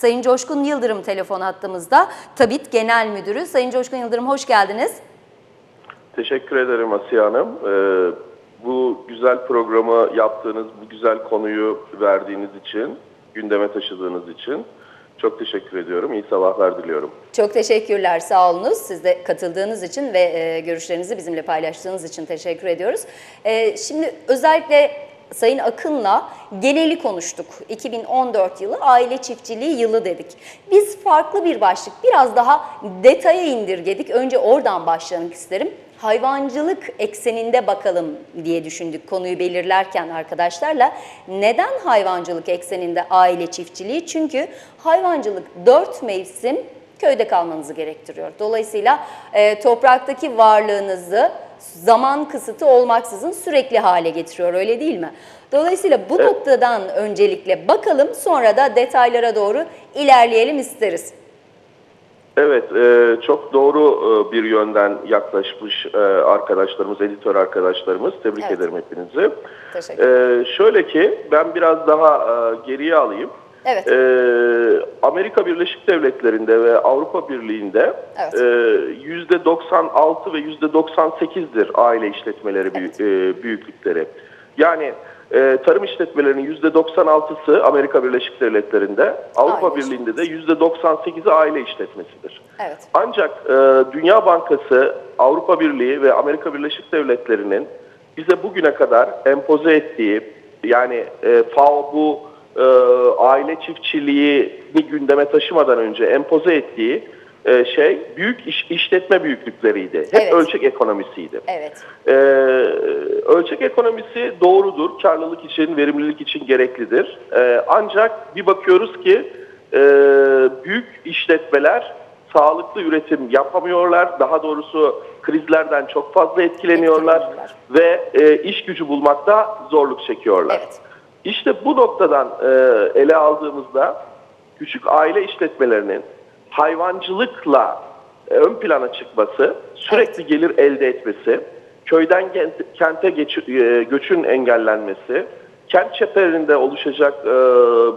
Sayın Coşkun Yıldırım telefon hattımızda. Tabit Genel Müdürü. Sayın Coşkun Yıldırım hoş geldiniz. Teşekkür ederim Asiye Hanım. Ee, bu güzel programı yaptığınız, bu güzel konuyu verdiğiniz için, gündeme taşıdığınız için çok teşekkür ediyorum. İyi sabahlar diliyorum. Çok teşekkürler, sağ olunuz. Siz de katıldığınız için ve e, görüşlerinizi bizimle paylaştığınız için teşekkür ediyoruz. E, şimdi özellikle Sayın Akın'la geneli konuştuk. 2014 yılı aile çiftçiliği yılı dedik. Biz farklı bir başlık, biraz daha detaya indirgedik. Önce oradan başlamak isterim. Hayvancılık ekseninde bakalım diye düşündük konuyu belirlerken arkadaşlarla. Neden hayvancılık ekseninde aile çiftçiliği? Çünkü hayvancılık dört mevsim köyde kalmanızı gerektiriyor. Dolayısıyla e, topraktaki varlığınızı zaman kısıtı olmaksızın sürekli hale getiriyor öyle değil mi? Dolayısıyla bu Evet. noktadan öncelikle bakalım sonra da detaylara doğru ilerleyelim isteriz. Evet, e, çok doğru e, bir yönden yaklaşmış e, arkadaşlarımız, editör arkadaşlarımız. Tebrik Evet. ederim hepinizi. Teşekkür ederim. Şöyle ki, ben biraz daha geriye alayım. Evet. Ee, Amerika Birleşik Devletleri'nde ve Avrupa Birliği'nde Evet. e, yüzde 96 ve yüzde 98'dir aile işletmeleri büyü- e, büyüklükleri. Yani e, tarım işletmelerinin yüzde 96'sı Amerika Birleşik Devletleri'nde, Avrupa Aile Birliği'nde de yüzde 98'i aile işletmesidir. Evet. Ancak e, Dünya Bankası, Avrupa Birliği ve Amerika Birleşik Devletleri'nin bize bugüne kadar empoze ettiği yani e, FAO bu e, aile çiftçiliğini gündeme taşımadan önce empoze ettiği e, şey büyük iş, işletme büyüklükleriydi. Hep Evet. ölçek ekonomisiydi. Evet. Ee, ölçek ekonomisi doğrudur, karlılık için, verimlilik için gereklidir. Ee, ancak bir bakıyoruz ki e, büyük işletmeler sağlıklı üretim yapamıyorlar. Daha doğrusu krizlerden çok fazla etkileniyorlar Etkileniyorlar. ve e, iş gücü bulmakta zorluk çekiyorlar. Evet. İşte bu noktadan e, ele aldığımızda küçük aile işletmelerinin hayvancılıkla e, ön plana çıkması, sürekli gelir elde etmesi, köyden kent- kente geç- e, göçün engellenmesi, kent çeperinde oluşacak e,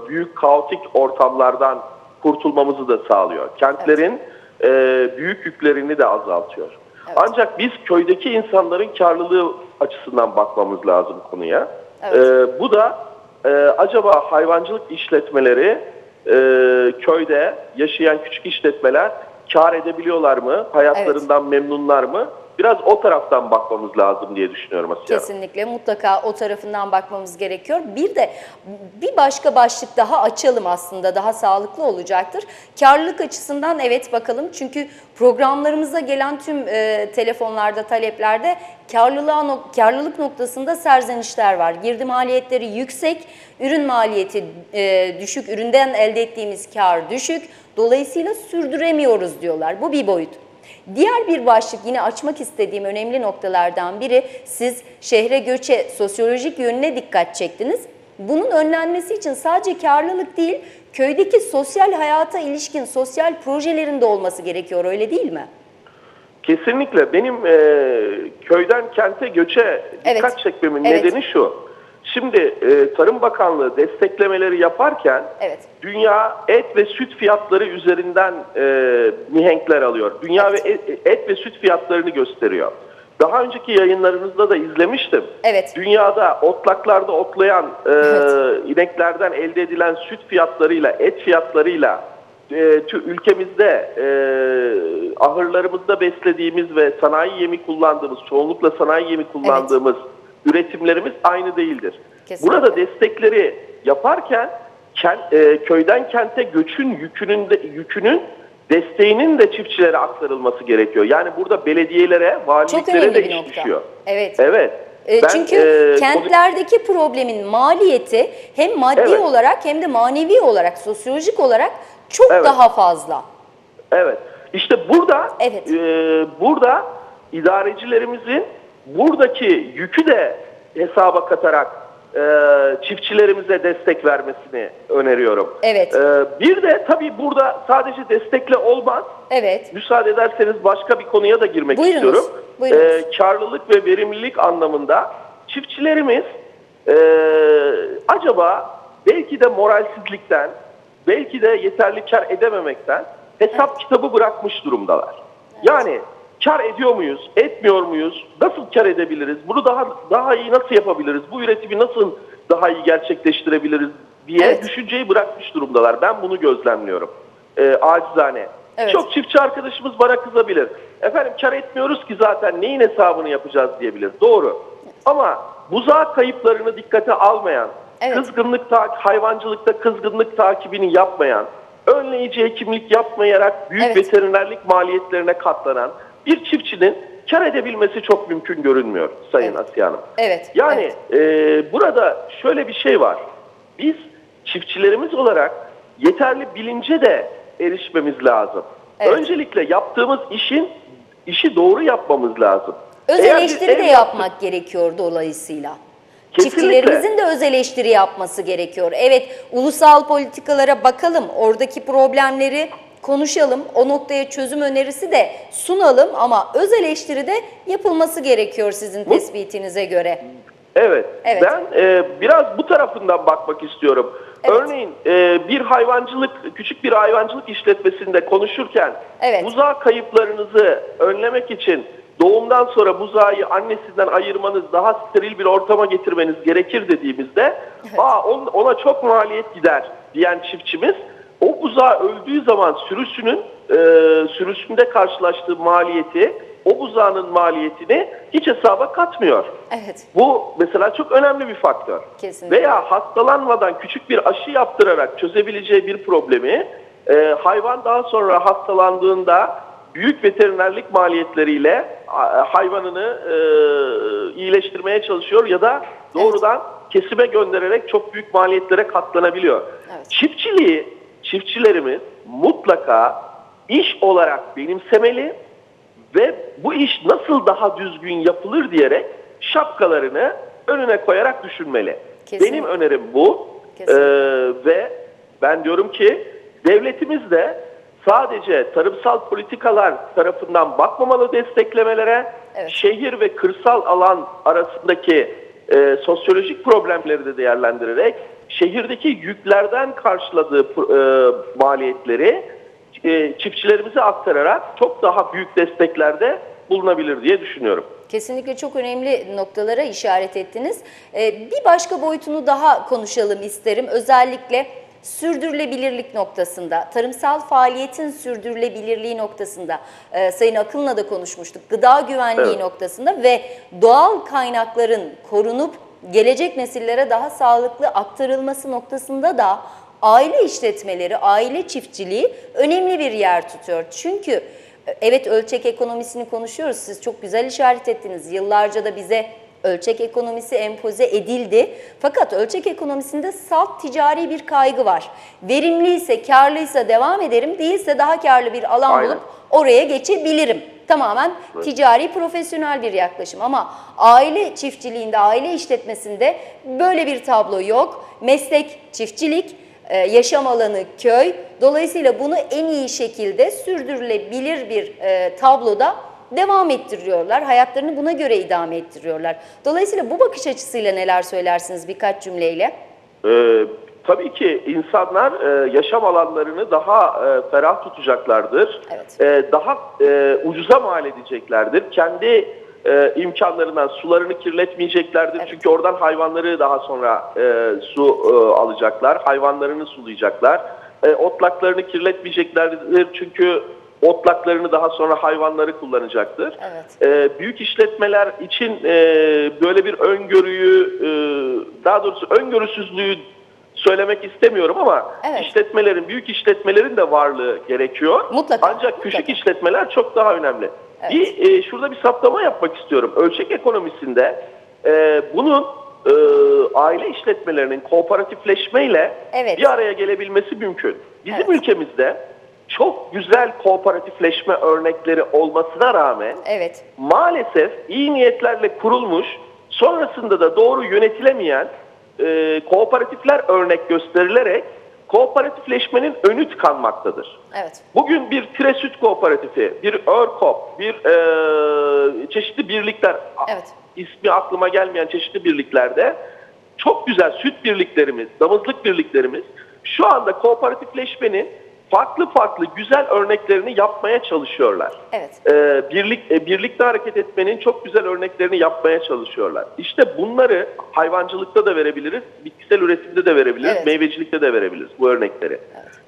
büyük kaotik ortamlardan kurtulmamızı da sağlıyor. Kentlerin e, büyük yüklerini de azaltıyor. Evet. Ancak biz köydeki insanların karlılığı açısından bakmamız lazım konuya. Evet. Ee, bu da e, acaba hayvancılık işletmeleri e, köyde yaşayan küçük işletmeler kar edebiliyorlar mı? Hayatlarından memnunlar mı? Biraz o taraftan bakmamız lazım diye düşünüyorum Asya. Kesinlikle mutlaka o tarafından bakmamız gerekiyor. Bir de bir başka başlık daha açalım aslında daha sağlıklı olacaktır. Karlılık açısından evet bakalım çünkü programlarımıza gelen tüm e, telefonlarda taleplerde karlılığa karlılık noktasında serzenişler var. Girdi maliyetleri yüksek, ürün maliyeti e, düşük, üründen elde ettiğimiz kar düşük. Dolayısıyla sürdüremiyoruz diyorlar. Bu bir boyut. Diğer bir başlık yine açmak istediğim önemli noktalardan biri siz şehre göçe sosyolojik yönüne dikkat çektiniz. Bunun önlenmesi için sadece karlılık değil, köydeki sosyal hayata ilişkin sosyal projelerin de olması gerekiyor öyle değil mi? Kesinlikle benim e, köyden kente göçe dikkat Evet. çekmemin Evet. nedeni şu. Şimdi e, Tarım Bakanlığı desteklemeleri yaparken Evet. dünya et ve süt fiyatları üzerinden e, mihenkler alıyor. Dünya Evet. ve et, et ve süt fiyatlarını gösteriyor. Daha önceki yayınlarınızda da izlemiştim. Evet. Dünyada otlaklarda otlayan e, Evet. ineklerden elde edilen süt fiyatlarıyla, et fiyatlarıyla e, ülkemizde e, ahırlarımızda beslediğimiz ve sanayi yemi kullandığımız, çoğunlukla sanayi yemi kullandığımız üretimlerimiz aynı değildir. Kesinlikle. Burada destekleri yaparken kent, e, köyden kente göçün yükünün de, yükünün desteğinin de çiftçilere aktarılması gerekiyor. Yani burada belediyelere, valiliklere de iş nokta. düşüyor. Evet. Evet. E, Ben, Çünkü e, kentlerdeki problemin maliyeti hem maddi Evet. olarak hem de manevi olarak, sosyolojik olarak çok Evet. daha fazla. Evet. İşte burada Evet. e, burada idarecilerimizin buradaki yükü de hesaba katarak e, çiftçilerimize destek vermesini öneriyorum. Evet. E, bir de tabii burada sadece destekle olmaz. Evet. Müsaade ederseniz başka bir konuya da girmek Buyurunuz, istiyorum. buyurunuz. Ee, karlılık ve verimlilik anlamında çiftçilerimiz e, acaba belki de moralsizlikten belki de yeterli kar edememekten hesap kitabı bırakmış durumdalar. Yani kar ediyor muyuz, etmiyor muyuz, nasıl kar edebiliriz, bunu daha daha iyi nasıl yapabiliriz, bu üretimi nasıl daha iyi gerçekleştirebiliriz diye Evet. düşünceyi bırakmış durumdalar. Ben bunu gözlemliyorum. Ee, acizane. Evet. Çok çiftçi arkadaşımız bana kızabilir. Efendim kar etmiyoruz ki zaten neyin hesabını yapacağız diyebilir. Doğru. Ama buzağı kayıplarını dikkate almayan, Evet. kızgınlık ta- hayvancılıkta kızgınlık takibini yapmayan, önleyici hekimlik yapmayarak büyük Evet. veterinerlik maliyetlerine katlanan bir çiftçinin kar edebilmesi çok mümkün görünmüyor Sayın Evet. Asiye Hanım. Evet. Yani evet. e, burada şöyle bir şey var. Biz çiftçilerimiz olarak yeterli bilince de erişmemiz lazım. Evet. Öncelikle yaptığımız işin işi doğru yapmamız lazım. Öz Eğer eleştiri de yaptık- yapmak gerekiyor dolayısıyla. Kesinlikle. Çiftçilerimizin de öz eleştiri yapması gerekiyor. Evet, ulusal politikalara bakalım, oradaki problemleri konuşalım, o noktaya çözüm önerisi de sunalım ama öz eleştiri de yapılması gerekiyor sizin tespitinize göre. Evet. Evet. Ben e, biraz bu tarafından bakmak istiyorum. Evet. Örneğin e, bir hayvancılık, küçük bir hayvancılık işletmesinde konuşurken Evet. buzağı kayıplarınızı önlemek için doğumdan sonra buzağı annesinden ayırmanız, daha steril bir ortama getirmeniz gerekir dediğimizde Aa, on- ona çok maliyet gider diyen çiftçimiz o buzağı öldüğü zaman sürüsünün e, sürüsünde karşılaştığı maliyeti, o buzağının maliyetini hiç hesaba katmıyor. Evet, Bu mesela çok önemli bir faktör. Kesinlikle. Veya hastalanmadan küçük bir aşı yaptırarak çözebileceği bir problemi e, hayvan daha sonra hastalandığında büyük veterinerlik maliyetleriyle hayvanını e, iyileştirmeye çalışıyor ya da doğrudan kesime göndererek çok büyük maliyetlere katlanabiliyor. Evet. Çiftçiliği çiftçilerimiz mutlaka iş olarak benimsemeli ve bu iş nasıl daha düzgün yapılır diyerek şapkalarını önüne koyarak düşünmeli. Kesinlikle. Benim önerim bu. Ee, ve ben diyorum ki devletimiz de sadece tarımsal politikalar tarafından bakmamalı desteklemelere, Evet. şehir ve kırsal alan arasındaki e, sosyolojik problemleri de değerlendirerek şehirdeki yüklerden karşıladığı e, maliyetleri e, çiftçilerimize aktararak çok daha büyük desteklerde bulunabilir diye düşünüyorum. kesinlikle çok önemli noktalara işaret ettiniz. Ee, bir başka boyutunu daha konuşalım isterim. Özellikle sürdürülebilirlik noktasında, tarımsal faaliyetin sürdürülebilirliği noktasında, e, Sayın Akın'la da konuşmuştuk, gıda güvenliği Evet. noktasında ve doğal kaynakların korunup gelecek nesillere daha sağlıklı aktarılması noktasında da aile işletmeleri, aile çiftçiliği önemli bir yer tutuyor. Çünkü e, evet ölçek ekonomisini konuşuyoruz. Siz çok güzel işaret ettiniz. Yıllarca da bize ölçek ekonomisi empoze edildi. Fakat ölçek ekonomisinde salt ticari bir kaygı var. Verimliyse, karlıysa devam ederim, değilse daha karlı bir alan Aynen. bulup oraya geçebilirim. Tamamen ticari, profesyonel bir yaklaşım ama aile çiftçiliğinde, aile işletmesinde böyle bir tablo yok. Meslek çiftçilik, e, yaşam alanı köy. Dolayısıyla bunu en iyi şekilde sürdürülebilir bir e, tabloda devam ettiriyorlar. Hayatlarını buna göre idame ettiriyorlar. Dolayısıyla bu bakış açısıyla neler söylersiniz birkaç cümleyle? Ee, tabii ki insanlar e, yaşam alanlarını daha e, ferah tutacaklardır. Evet. E, daha e, ucuza mal edeceklerdir. Kendi e, imkanlarından sularını kirletmeyeceklerdir. Evet. Çünkü oradan hayvanları daha sonra e, su e, alacaklar. Hayvanlarını sulayacaklar. E, otlaklarını kirletmeyeceklerdir. Çünkü otlaklarını daha sonra hayvanları kullanacaktır. Evet. Ee, büyük işletmeler için e, böyle bir öngörüyü, e, daha doğrusu öngörüsüzlüğü söylemek istemiyorum ama Evet. işletmelerin, büyük işletmelerin de varlığı gerekiyor. Mutlaka, Ancak küçük mutlaka. işletmeler çok daha önemli. Evet. Bir e, şurada bir saptama yapmak istiyorum. Ölçek ekonomisinde e, bunun e, aile işletmelerinin kooperatifleşmeyle Evet. bir araya gelebilmesi mümkün. Bizim Evet. ülkemizde çok güzel kooperatifleşme örnekleri olmasına rağmen Evet. maalesef iyi niyetlerle kurulmuş, sonrasında da doğru yönetilemeyen e, kooperatifler örnek gösterilerek kooperatifleşmenin önü tıkanmaktadır. Evet. Bugün bir Tire Süt Kooperatifi, bir Örkop, bir e, çeşitli birlikler, Evet. ismi aklıma gelmeyen çeşitli birliklerde çok güzel süt birliklerimiz, damızlık birliklerimiz Şu anda kooperatifleşmenin farklı farklı güzel örneklerini yapmaya çalışıyorlar. Evet. Ee, birlik e, birlikte hareket etmenin çok güzel örneklerini yapmaya çalışıyorlar. İşte bunları hayvancılıkta da verebiliriz, bitkisel üretimde de verebiliriz, Evet. meyvecilikte de verebiliriz bu örnekleri.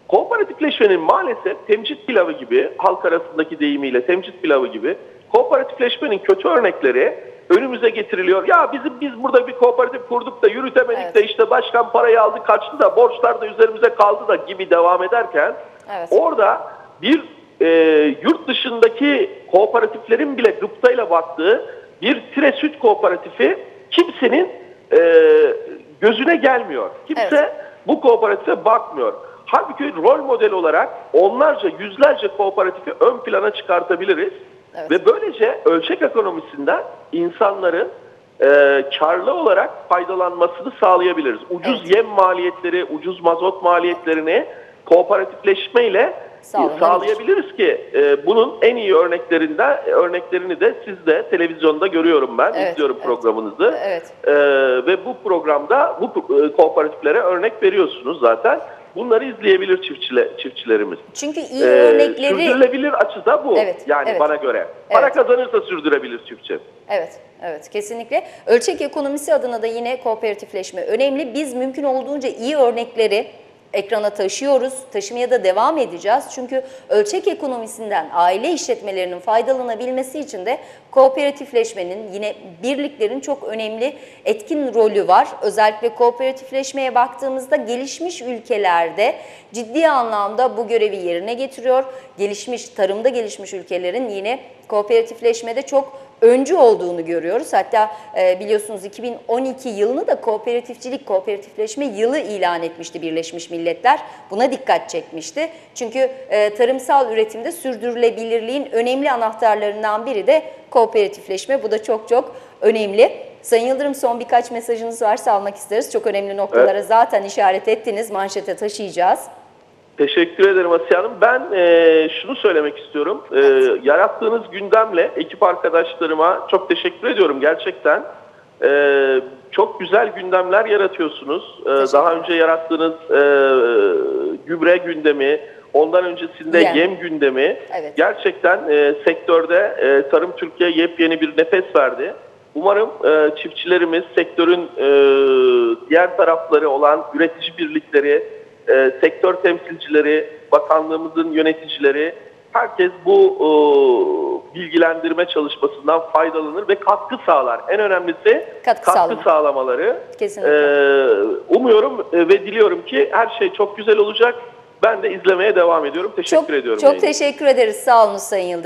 Kooperatifleşmenin maalesef temcit pilavı gibi, halk arasındaki deyimiyle temcit pilavı gibi kooperatifleşmenin kötü örnekleri önümüze getiriliyor. Ya bizim biz burada bir kooperatif kurduk da yürütemedik Evet. de işte başkan parayı aldı kaçtı da borçlar da üzerimize kaldı da gibi devam ederken Evet. orada bir e, yurt dışındaki kooperatiflerin bile gıptayla baktığı bir tire süt kooperatifi kimsenin e, gözüne gelmiyor. Kimse Evet. bu kooperatife bakmıyor. Halbuki rol model olarak onlarca, yüzlerce kooperatifi ön plana çıkartabiliriz. Evet. Ve böylece ölçek ekonomisinden insanların e, karlı olarak faydalanmasını sağlayabiliriz. Ucuz Evet. yem maliyetleri, ucuz mazot maliyetlerini kooperatifleşmeyle Sağlanabilir. sağlayabiliriz ki e, bunun en iyi örneklerinden örneklerini de sizde televizyonda görüyorum ben. Evet, izliyorum evet. programınızı. Evet. Ee, ve bu programda bu e, kooperatiflere örnek veriyorsunuz zaten. Bunları izleyebilir çiftçile, çiftçilerimiz. Çünkü iyi Ee, örnekleri Sürdürülebilir açı da bu. Evet, yani evet. bana göre. Para Evet. kazanırsa sürdürebilir çiftçi. Evet, evet kesinlikle. Ölçek ekonomisi adına da yine kooperatifleşme önemli. Biz mümkün olduğunca iyi örnekleri ekrana taşıyoruz, taşımaya da devam edeceğiz. Çünkü ölçek ekonomisinden aile işletmelerinin faydalanabilmesi için de kooperatifleşmenin yine birliklerin çok önemli etkin rolü var. Özellikle kooperatifleşmeye baktığımızda gelişmiş ülkelerde ciddi anlamda bu görevi yerine getiriyor. Gelişmiş, tarımda gelişmiş ülkelerin yine kooperatifleşmede çok öncü olduğunu görüyoruz. Hatta e, biliyorsunuz 2012 yılını da kooperatifçilik, kooperatifleşme yılı ilan etmişti Birleşmiş Milletler. Buna dikkat çekmişti. Çünkü e, tarımsal üretimde sürdürülebilirliğin önemli anahtarlarından biri de kooperatifleşme. Bu da çok çok önemli. Sayın Yıldırım son birkaç mesajınız varsa almak isteriz. Çok önemli noktalara zaten işaret ettiniz. Manşete taşıyacağız. Teşekkür ederim Asiye Hanım. Ben e, şunu söylemek istiyorum. E, yarattığınız gündemle ekip arkadaşlarıma çok teşekkür ediyorum gerçekten. E, çok güzel gündemler yaratıyorsunuz. E, daha önce yarattığınız e, gübre gündemi, ondan öncesinde Yem. yem gündemi Evet. gerçekten e, sektörde e, Tarım Türkiye yepyeni bir nefes verdi. Umarım e, çiftçilerimiz, sektörün e, diğer tarafları olan üretici birlikleri, e, sektör temsilcileri, bakanlığımızın yöneticileri, herkes bu e, bilgilendirme çalışmasından faydalanır ve katkı sağlar. En önemlisi Katkı katkı sağlamaları. Kesinlikle. E, umuyorum ve diliyorum ki her şey çok güzel olacak. Ben de izlemeye devam ediyorum. Teşekkür Çok, ediyorum. çok için. teşekkür ederiz. Sağ olun Sayın Yıldırım.